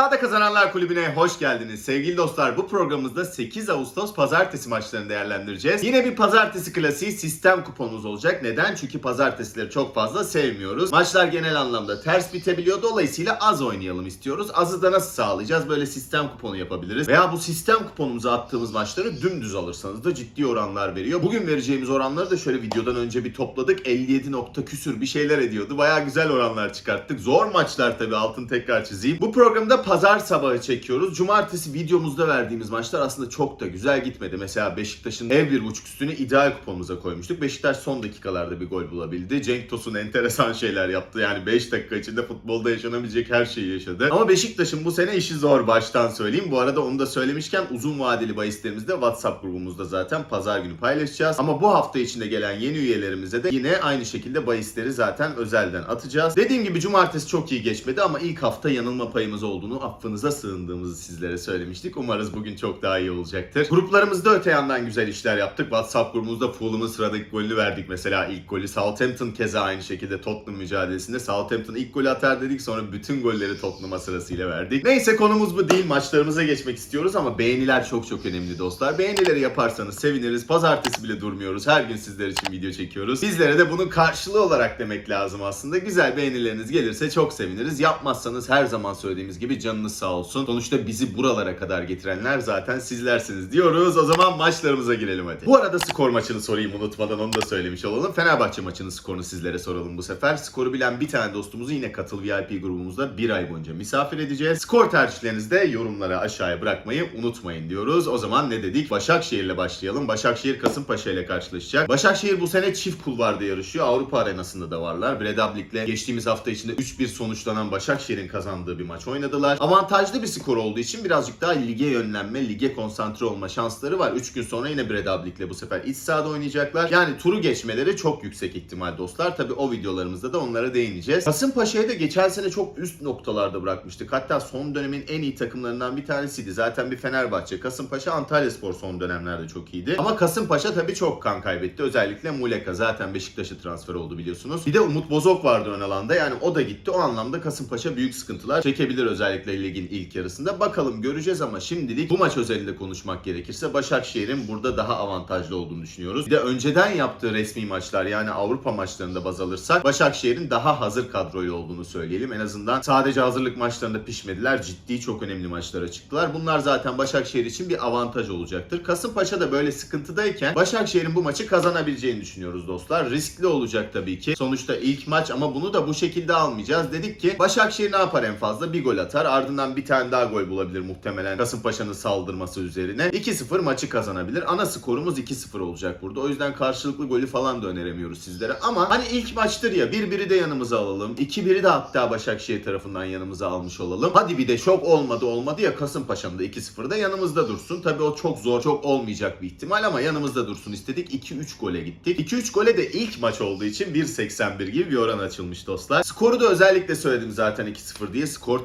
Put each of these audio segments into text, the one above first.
İddiada Kazananlar Kulübü'ne hoş geldiniz. Sevgili dostlar bu programımızda 8 Ağustos pazartesi maçlarını değerlendireceğiz. Yine bir pazartesi klasiği sistem kuponumuz olacak. Neden? Çünkü pazartesileri çok fazla sevmiyoruz. Maçlar genel anlamda ters bitebiliyor. Dolayısıyla az oynayalım istiyoruz. Azı da nasıl sağlayacağız? Böyle sistem kuponu yapabiliriz. Veya bu sistem kuponumuza attığımız maçları dümdüz alırsanız da ciddi oranlar veriyor. Bugün vereceğimiz oranları da şöyle videodan önce bir topladık. 57 nokta küsür bir şeyler ediyordu. Baya güzel oranlar çıkarttık. Zor maçlar tabii altın tekrar çizeyim. Bu programda pazar sabahı çekiyoruz. Cumartesi videomuzda verdiğimiz maçlar aslında çok da güzel gitmedi. Mesela Beşiktaş'ın ev bir buçuk üstünü ideal kuponumuza koymuştuk. Beşiktaş son dakikalarda bir gol bulabildi. Cenk Tosun enteresan şeyler yaptı. Yani 5 dakika içinde futbolda yaşanabilecek her şeyi yaşadı. Ama Beşiktaş'ın bu sene işi zor baştan söyleyeyim. Bu arada onu da söylemişken uzun vadeli bahislerimizi de WhatsApp grubumuzda zaten pazar günü paylaşacağız. Ama bu hafta içinde gelen yeni üyelerimize de yine aynı şekilde bahisleri zaten özelden atacağız. Dediğim gibi cumartesi çok iyi geçmedi ama ilk hafta yanılma payımız olduğunu affınıza sığındığımızı sizlere söylemiştik. Umarız bugün çok daha iyi olacaktır. Gruplarımızda öte yandan güzel işler yaptık. WhatsApp grubumuzda Fulham'ın sıradaki golünü verdik mesela ilk golü. Southampton keza aynı şekilde Tottenham mücadelesinde. Southampton ilk golü atar dedik sonra bütün golleri Tottenham'a sırasıyla verdik. Neyse konumuz bu değil. Maçlarımıza geçmek istiyoruz ama beğeniler çok çok önemli dostlar. Beğenileri yaparsanız seviniriz. Pazartesi bile durmuyoruz. Her gün sizler için video çekiyoruz. Sizlere de bunun karşılığı olarak demek lazım aslında. Güzel beğenileriniz gelirse çok seviniriz. Yapmazsanız her zaman söylediğimiz gibi canınız sağ olsun. Sonuçta bizi buralara kadar getirenler zaten sizlersiniz diyoruz. O zaman maçlarımıza girelim hadi. Bu arada skor maçını sorayım unutmadan onu da söylemiş olalım. Fenerbahçe maçının skorunu sizlere soralım bu sefer. Skoru bilen bir tane dostumuzu yine katıl VIP grubumuzda bir ay boyunca misafir edeceğiz. Skor tercihlerinizi de yorumlara aşağıya bırakmayı unutmayın diyoruz. O zaman ne dedik? Başakşehir'le başlayalım. Başakşehir Kasımpaşa ile karşılaşacak. Başakşehir bu sene çift kulvarda yarışıyor. Avrupa arenasında da varlar. Bredablik'le geçtiğimiz hafta içinde 3-1 sonuçlanan Başakşehir'in kazandığı bir maç oynadılar. Avantajlı bir skor olduğu için birazcık daha lige yönlenme, lige konsantre olma şansları var. 3 gün sonra yine Bredablik'le bu sefer iç sahada oynayacaklar. Yani turu geçmeleri çok yüksek ihtimal dostlar. Tabi o videolarımızda da onlara değineceğiz. Kasımpaşa'yı da geçen sene çok üst noktalarda bırakmıştık. Hatta son dönemin en iyi takımlarından bir tanesiydi. Zaten bir Fenerbahçe, Kasımpaşa, Antalyaspor son dönemlerde çok iyiydi. Ama Kasımpaşa tabii çok kan kaybetti. Özellikle Muleka zaten Beşiktaş'a transfer oldu biliyorsunuz. Bir de Umut Bozok vardı ön alanda. Yani o da gitti. O anlamda Kasımpaşa büyük sıkıntılar çekebilir özellikle ligin ilk yarısında. Bakalım göreceğiz ama şimdilik bu maç özelinde konuşmak gerekirse Başakşehir'in burada daha avantajlı olduğunu düşünüyoruz. Bir de önceden yaptığı resmi maçlar yani Avrupa maçlarında baz alırsak Başakşehir'in daha hazır kadroyu olduğunu söyleyelim. En azından sadece hazırlık maçlarında pişmediler. Ciddi çok önemli maçlara çıktılar. Bunlar zaten Başakşehir için bir avantaj olacaktır. Kasımpaşa da böyle sıkıntıdayken Başakşehir'in bu maçı kazanabileceğini düşünüyoruz dostlar. Riskli olacak tabii ki. Sonuçta ilk maç ama bunu da bu şekilde almayacağız. Dedik ki Başakşehir ne yapar en fazla? Bir gol atar. Ardından bir tane daha gol bulabilir muhtemelen Kasımpaşa'nın saldırması üzerine. 2-0 maçı kazanabilir. Ana skorumuz 2-0 olacak burada. O yüzden karşılıklı golü falan da öneremiyoruz sizlere. Ama hani ilk maçtır ya 1-1'i de yanımıza alalım. 2-1'i de hatta Başakşehir tarafından yanımıza almış olalım. Hadi bir de şok olmadı olmadı ya Kasımpaşa'nın da 2-0'da yanımızda dursun. Tabii o çok zor çok olmayacak bir ihtimal ama yanımızda dursun istedik. 2-3 gole gittik. 2-3 gole de ilk maç olduğu için 1.81 gibi bir oran açılmış dostlar. Skoru da özellikle söyledim zaten 2-0 diye. Skor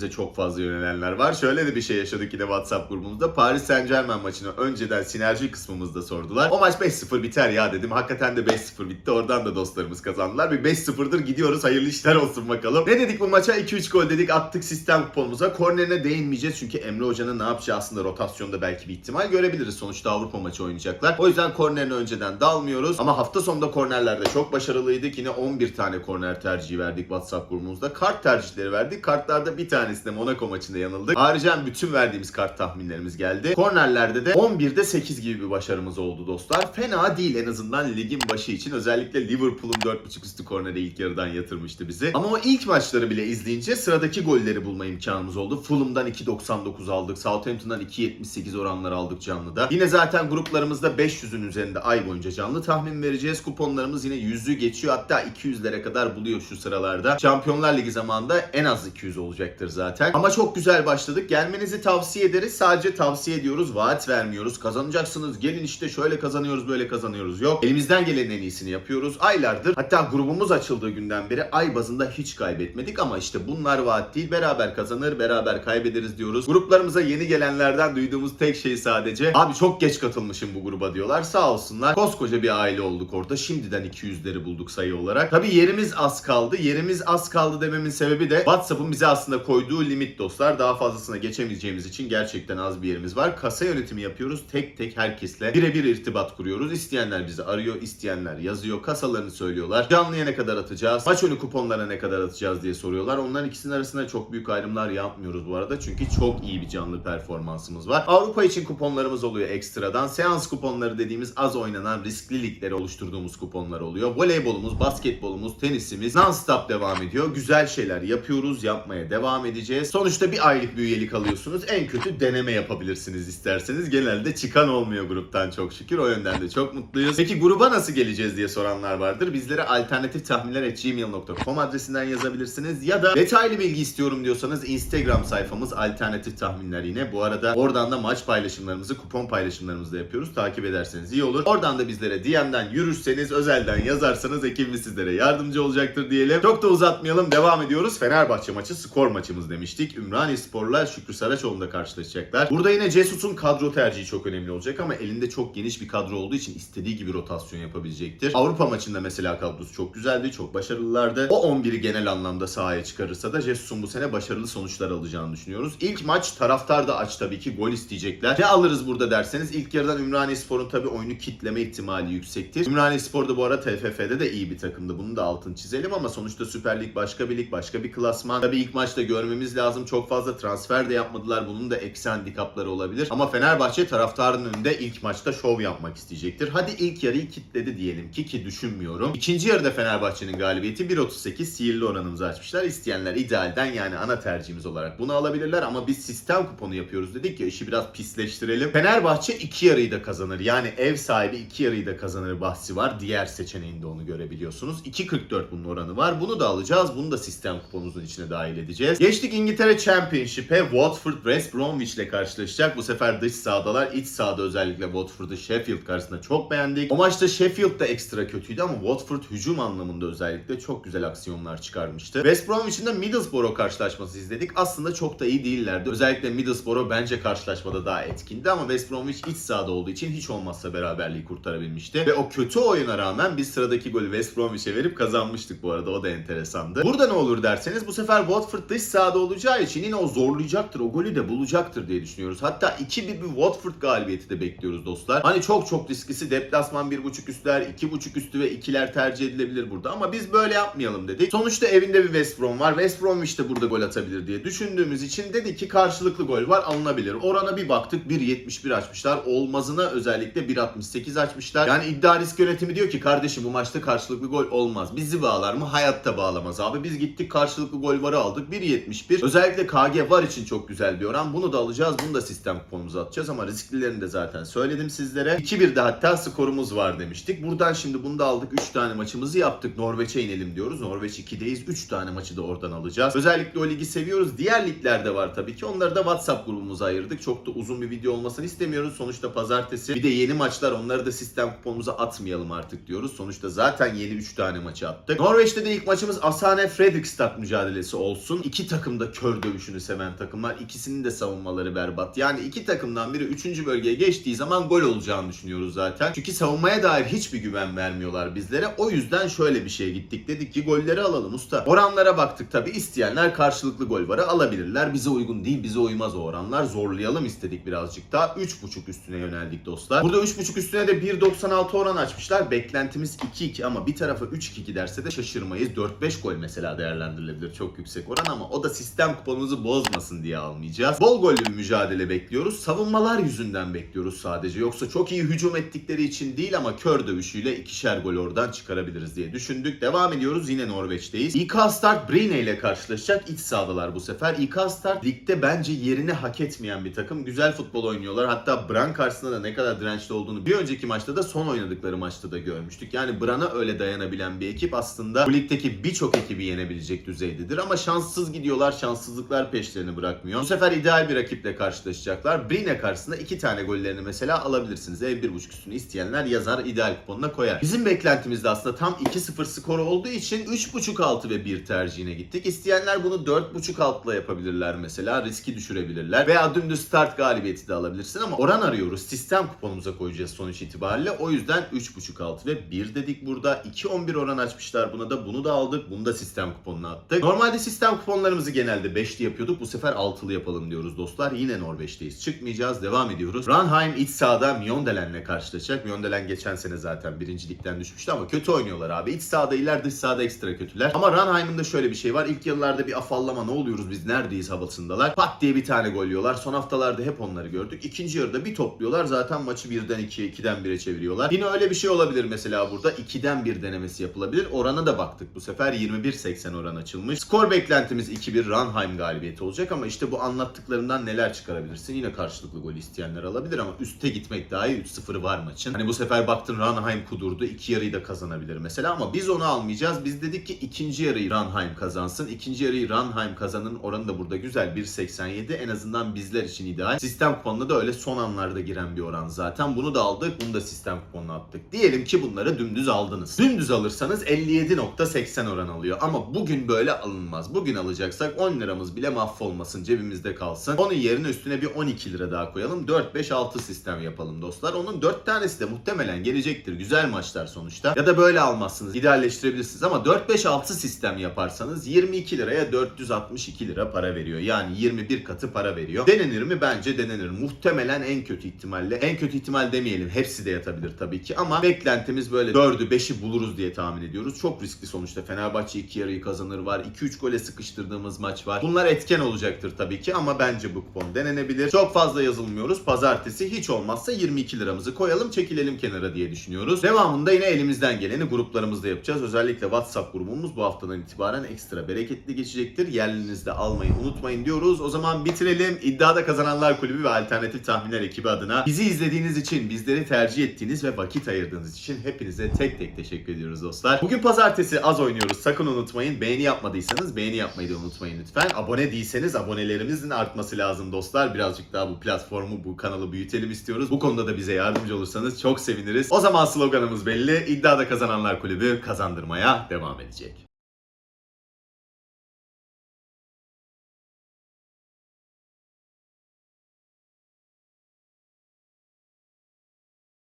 tercihlerimize çok fazla yönelenler var. Şöyle de bir şey yaşadık yine WhatsApp grubumuzda. Paris Saint Germain maçını önceden sinerji kısmımızda sordular. O maç 5-0 biter ya dedim. Hakikaten de 5-0 bitti. Oradan da dostlarımız kazandılar. Bir 5-0'dır gidiyoruz. Hayırlı işler olsun bakalım. Ne dedik bu maça? 2-3 gol dedik. Attık sistem kuponumuza. Kornerine değinmeyeceğiz. Çünkü Emre Hoca'nın ne yapacağı aslında rotasyonda belki bir ihtimal görebiliriz. Sonuçta Avrupa maçı oynayacaklar. O yüzden kornerine önceden dalmıyoruz. Ama hafta sonunda kornerlerde çok başarılıydık. Yine 11 tane korner tercihi verdik WhatsApp grubumuzda. Kart tercihleri verdik. Kartlarda bir tanesinde Monaco maçında yanıldık. Haricen bütün verdiğimiz kart tahminlerimiz geldi. Kornerlerde de 11'de 8 gibi bir başarımız oldu dostlar. Fena değil en azından ligin başı için. Özellikle Liverpool'un 4.5 üstü korneri ilk yarıdan yatırmıştı bizi. Ama o ilk maçları bile izleyince sıradaki golleri bulma imkanımız oldu. Fulham'dan 2.99 aldık. Southampton'dan 2.78 oranlar aldık canlıda. Yine zaten gruplarımızda 500'ün üzerinde ay boyunca canlı tahmin vereceğiz. Kuponlarımız yine 100'ü geçiyor. Hatta 200'lere kadar buluyor şu sıralarda. Şampiyonlar Ligi zamanında en az 200 olacaktır zaten. Ama çok güzel başladık. Gelmenizi tavsiye ederiz. Sadece tavsiye ediyoruz. Vaat vermiyoruz. Kazanacaksınız. Gelin işte şöyle kazanıyoruz böyle kazanıyoruz. Yok. Elimizden gelenin en iyisini yapıyoruz. Aylardır hatta grubumuz açıldığı günden beri ay bazında hiç kaybetmedik ama işte bunlar vaat değil. Beraber kazanır, beraber kaybederiz diyoruz. Gruplarımıza yeni gelenlerden duyduğumuz tek şey sadece abi çok geç katılmışım bu gruba diyorlar. Sağ olsunlar. Koskoca bir aile olduk orada. Şimdiden 200'leri bulduk sayı olarak. Tabii yerimiz az kaldı. Yerimiz az kaldı dememin sebebi de WhatsApp'ın bize aslında koyduğu koyduğu limit dostlar. Daha fazlasına geçemeyeceğimiz için gerçekten az bir yerimiz var. Kasa yönetimi yapıyoruz. Tek tek herkesle birebir irtibat kuruyoruz. İsteyenler bizi arıyor, isteyenler yazıyor. Kasalarını söylüyorlar. Canlıya ne kadar atacağız? Maç önü kuponlara ne kadar atacağız diye soruyorlar. Onların ikisinin arasında çok büyük ayrımlar yapmıyoruz bu arada. Çünkü çok iyi bir canlı performansımız var. Avrupa için kuponlarımız oluyor ekstradan. Seans kuponları dediğimiz az oynanan riskli ligleri oluşturduğumuz kuponlar oluyor. Voleybolumuz, basketbolumuz, tenisimiz non-stop devam ediyor. Güzel şeyler yapıyoruz, yapmaya devam edeceğiz. Sonuçta bir aylık bir üyelik alıyorsunuz. En kötü deneme yapabilirsiniz isterseniz. Genelde çıkan olmuyor gruptan çok şükür. O yönden de çok mutluyuz. Peki gruba nasıl geleceğiz diye soranlar vardır. Bizlere alternatif tahminler@gmail.com adresinden yazabilirsiniz ya da detaylı bilgi istiyorum diyorsanız Instagram sayfamız alternatif tahminler yine. Bu arada oradan da maç paylaşımlarımızı, kupon paylaşımlarımızı da yapıyoruz. Takip ederseniz iyi olur. Oradan da bizlere DM'den yürürseniz, özelden yazarsanız ekibimiz sizlere yardımcı olacaktır diyelim. Çok da uzatmayalım. Devam ediyoruz. Fenerbahçe maçı skor maçımız demiştik. Ümraniye Spor'la Şükrü Saraçoğlu'nda karşılaşacaklar. Burada yine Cesus'un kadro tercihi çok önemli olacak ama elinde çok geniş bir kadro olduğu için istediği gibi rotasyon yapabilecektir. Avrupa maçında mesela kadrosu çok güzeldi, çok başarılılardı. O 11'i genel anlamda sahaya çıkarırsa da Jesus'un bu sene başarılı sonuçlar alacağını düşünüyoruz. İlk maç taraftar da aç tabii ki gol isteyecekler. Ne alırız burada derseniz ilk yarıdan Ümraniye Spor'un tabii oyunu kitleme ihtimali yüksektir. Ümraniye Spor da bu ara TFF'de de iyi bir takımdı. Bunu da altın çizelim ama sonuçta Süper Lig başka bir lig, başka bir klasman. Tabii ilk maçta görmemiz lazım. Çok fazla transfer de yapmadılar. Bunun da eksi handikapları olabilir. Ama Fenerbahçe taraftarın önünde ilk maçta şov yapmak isteyecektir. Hadi ilk yarıyı kitledi diyelim ki ki düşünmüyorum. İkinci yarıda Fenerbahçe'nin galibiyeti 1.38 sihirli oranımızı açmışlar. İsteyenler idealden yani ana tercihimiz olarak bunu alabilirler ama biz sistem kuponu yapıyoruz dedik ya işi biraz pisleştirelim. Fenerbahçe iki yarıyı da kazanır. Yani ev sahibi iki yarıyı da kazanır bahsi var. Diğer seçeneğinde onu görebiliyorsunuz. 2.44 bunun oranı var. Bunu da alacağız. Bunu da sistem kuponumuzun içine dahil edeceğiz. Geçtik İngiltere Championship'e. Watford West Bromwich ile karşılaşacak. Bu sefer dış sahadalar. iç sahada özellikle Watford'u Sheffield karşısında çok beğendik. O maçta Sheffield da ekstra kötüydü ama Watford hücum anlamında özellikle çok güzel aksiyonlar çıkarmıştı. West Bromwich'in de Middlesbrough karşılaşması izledik. Aslında çok da iyi değillerdi. Özellikle Middlesbrough bence karşılaşmada daha etkindi ama West Bromwich iç sahada olduğu için hiç olmazsa beraberliği kurtarabilmişti. Ve o kötü oyuna rağmen biz sıradaki golü West Bromwich'e verip kazanmıştık bu arada. O da enteresandı. Burada ne olur derseniz bu sefer Watford dış sahada olacağı için yine o zorlayacaktır. O golü de bulacaktır diye düşünüyoruz. Hatta 2-1 bir Watford galibiyeti de bekliyoruz dostlar. Hani çok çok risklisi deplasman 1.5 üstler, 2.5 üstü ve 2'ler tercih edilebilir burada. Ama biz böyle yapmayalım dedik. Sonuçta evinde bir West Brom var. West Bromwich de burada gol atabilir diye düşündüğümüz için dedik ki karşılıklı gol var alınabilir. Orana bir baktık 1.71 açmışlar. Olmazına özellikle 1.68 açmışlar. Yani iddia risk yönetimi diyor ki kardeşim bu maçta karşılıklı gol olmaz. Bizi bağlar mı? Hayatta bağlamaz abi. Biz gittik karşılıklı gol varı aldık. 1.71. Özellikle KG var için çok güzel bir oran. Bunu da alacağız. Bunu da sistem kuponumuza atacağız ama risklilerini de zaten söyledim sizlere. 2-1'de hatta skorumuz var demiştik. Buradan şimdi bunu da aldık. 3 tane maçımızı yaptık. Norveç'e inelim diyoruz. Norveç 2'deyiz. 3 tane maçı da oradan alacağız. Özellikle o ligi seviyoruz. Diğer liglerde var tabii ki. Onları da WhatsApp grubumuza ayırdık. Çok da uzun bir video olmasını istemiyoruz. Sonuçta pazartesi. Bir de yeni maçlar. Onları da sistem kuponumuza atmayalım artık diyoruz. Sonuçta zaten yeni 3 tane maçı attık. Norveç'te de ilk maçımız Asane Fredrikstad mücadelesi olsun. İki takım da kör dövüşünü seven takımlar. İkisinin de savunmaları berbat. Yani iki takımdan biri 3. bölgeye geçtiği zaman gol olacağını düşünüyoruz zaten. Çünkü savunmaya dair hiçbir güven vermiyorlar bizlere. O yüzden şöyle bir şeye gittik. Dedik ki golleri alalım usta. Oranlara baktık tabi. isteyenler karşılıklı gol varı alabilirler. Bize uygun değil, bize uymaz o oranlar. Zorlayalım istedik birazcık daha. 3.5 üstüne yöneldik dostlar. Burada 3.5 üstüne de 1.96 oran açmışlar. Beklentimiz 2-2 ama bir tarafa 3-2 derse de şaşırmayız. 4-5 gol mesela değerlendirilebilir. Çok yüksek oran ama o da sistem kuponumuzu bozmasın diye almayacağız. Bol gollü bir mücadele bekliyoruz. Savunmalar yüzünden bekliyoruz sadece. Yoksa çok iyi hücum ettikleri için değil ama kör dövüşüyle ikişer gol oradan çıkarabiliriz diye düşündük. Devam ediyoruz. Yine Norveç'teyiz. İK Start Brine ile karşılaşacak. İç sahadalar bu sefer. İK Start ligde bence yerini hak etmeyen bir takım. Güzel futbol oynuyorlar. Hatta Bran karşısında da ne kadar dirençli olduğunu bir önceki maçta da son oynadıkları maçta da görmüştük. Yani Bran'a öyle dayanabilen bir ekip aslında bu ligdeki birçok ekibi yenebilecek düzeydedir. Ama şanssız gidiyorlar. Şanssızlıklar peşlerini bırakmıyor. Bu sefer ideal bir rakiple karşılaşacaklar. Brine karşısında iki tane gollerini mesela alabilirsiniz. Ev 1.5 üstünü isteyenler yazar ideal kuponuna koyar. Bizim beklentimiz de aslında tam 2-0 skoru olduğu için 3.5 altı ve 1 tercihine gittik. İsteyenler bunu 4.5 altla yapabilirler mesela. Riski düşürebilirler. Veya dümdüz start galibiyeti de alabilirsin ama oran arıyoruz. Sistem kuponumuza koyacağız sonuç itibariyle. O yüzden 3.5 altı ve 1 dedik burada. 2-11 oran açmışlar buna da. Bunu da aldık. Bunu da sistem kuponuna attık. Normalde sistem kuponlarımızı genelde 5'li yapıyorduk. Bu sefer 6'lı yapalım diyoruz dostlar. Yine Norveç'teyiz. Çıkmayacağız. Devam ediyoruz. Ranheim iç sahada Mjøndelen'le karşılaşacak. Mjøndalen geçen sene zaten birincilikten düşmüştü ama kötü oynuyorlar abi. İç sahada iyiler, dış sahada ekstra kötüler. Ama Ranheim'in de şöyle bir şey var. İlk yıllarda bir afallama ne oluyoruz biz neredeyiz havasındalar. Pat diye bir tane gol yiyorlar. Son haftalarda hep onları gördük. İkinci yarıda bir topluyorlar. Zaten maçı 1'den 2'ye, 2'den 1'e çeviriyorlar. Yine öyle bir şey olabilir mesela burada. 2'den 1 denemesi yapılabilir. Orana da baktık bu sefer. 21-80 oran açılmış. Skor beklentimiz 2-1 Ranheim galibiyeti olacak ama işte bu anlattıklarımdan neler çıkarabilirsin? Yine karşılıklı gol isteyenler alabilir ama üste gitmek daha iyi. 3-0 var maçın. Hani bu sefer baktın Ranheim kudurdu. iki yarıyı da kazanabilir mesela ama biz onu almayacağız. Biz dedik ki ikinci yarıyı Ranheim kazansın. İkinci yarıyı Ranheim kazanın. Oranı da burada güzel 1.87. En azından bizler için ideal. Sistem kuponuna da öyle son anlarda giren bir oran zaten. Bunu da aldık. Bunu da sistem kuponuna attık. Diyelim ki bunları dümdüz aldınız. Dümdüz alırsanız 57.80 oran alıyor. Ama bugün böyle alınmaz. Bugün alacaksak 10 liramız bile mahvolmasın. Cebimizde kalsın. Onun yerine üstüne bir 12 lira daha koyalım. 4-5-6 sistem yapalım dostlar. Onun 4 tanesi de muhtemelen gelecektir. Güzel maçlar sonuçta. Ya da böyle almazsınız. İdealleştirebilirsiniz ama 4-5-6 sistem yaparsanız 22 liraya 462 lira para veriyor. Yani 21 katı para veriyor. Denenir mi? Bence denenir. Muhtemelen en kötü ihtimalle. En kötü ihtimal demeyelim. Hepsi de yatabilir tabii ki ama beklentimiz böyle 4'ü 5'i buluruz diye tahmin ediyoruz. Çok riskli sonuçta. Fenerbahçe 2 yarıyı kazanır var. 2-3 gole sıkıştırdığımız maç var. Bunlar etken olacaktır tabii ki ama bence bu kupon denenebilir. Çok fazla yazılmıyoruz. Pazartesi hiç olmazsa 22 liramızı koyalım çekilelim kenara diye düşünüyoruz. Devamında yine elimizden geleni gruplarımızda yapacağız. Özellikle WhatsApp grubumuz bu haftadan itibaren ekstra bereketli geçecektir. Yerlinizde almayı unutmayın diyoruz. O zaman bitirelim. İddiada Kazananlar Kulübü ve Alternatif Tahminler ekibi adına bizi izlediğiniz için, bizleri tercih ettiğiniz ve vakit ayırdığınız için hepinize tek tek teşekkür ediyoruz dostlar. Bugün pazartesi az oynuyoruz. Sakın unutmayın. Beğeni yapmadıysanız beğeni yapmayı da unutmayın lütfen. Abone değilseniz abonelerimizin artması lazım dostlar. Birazcık daha bu platformu, bu kanalı büyütelim istiyoruz. Bu konuda da bize yardımcı olursanız çok seviniriz. O zaman sloganımız belli. İddiada Kazananlar Kulübü kazandırmaya devam edecek.